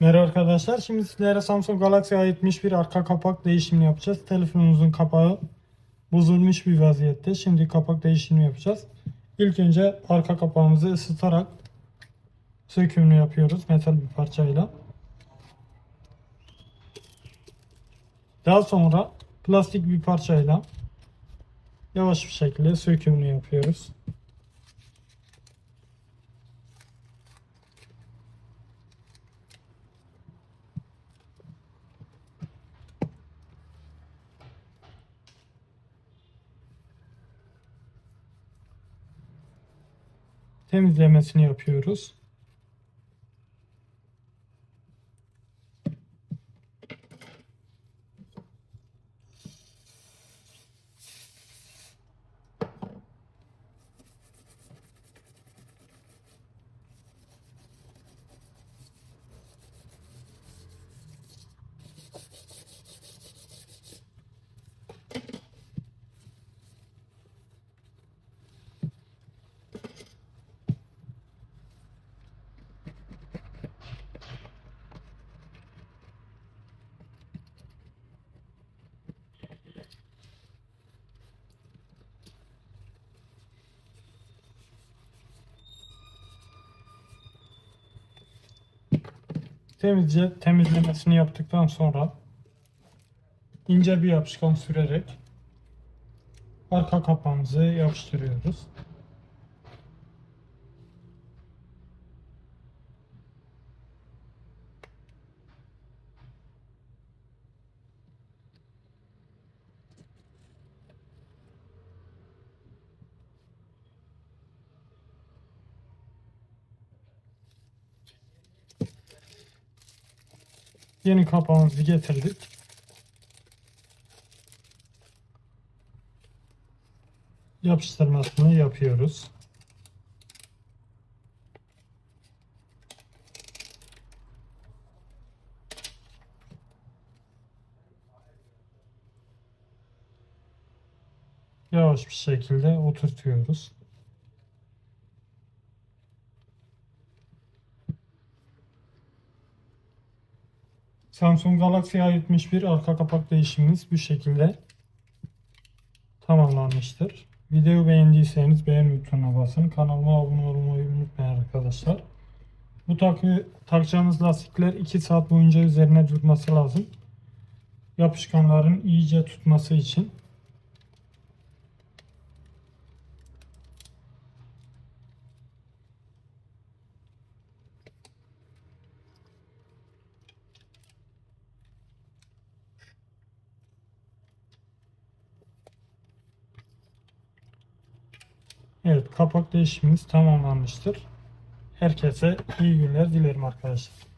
Merhaba arkadaşlar. Şimdi sizlere Samsung Galaxy A71 arka kapak değişimini yapacağız. Telefonumuzun kapağı bozulmuş bir vaziyette. Şimdi kapak değişimini yapacağız. İlk önce arka kapağımızı ısıtarak sökümünü yapıyoruz metal bir parçayla. Daha sonra plastik bir parçayla yavaş bir şekilde sökümünü yapıyoruz. Temizlemesini yapıyoruz. Temizce temizlemesini yaptıktan sonra ince bir yapışkan sürerek arka kapağımızı yapıştırıyoruz. Yeni kapağımızı getirdik. Yapıştırmasını yapıyoruz. Yavaş bir şekilde oturtuyoruz. Samsung Galaxy A71 arka kapak değişimimiz bu şekilde tamamlanmıştır. Videoyu beğendiyseniz beğen butonuna basın. Kanalıma abone olmayı unutmayın arkadaşlar. Bu takı, takacağınız lastikler 2 saat boyunca üzerine durması lazım. Yapışkanların iyice tutması için. Evet kapak değişimimiz tamamlanmıştır. Herkese iyi günler dilerim arkadaşlar.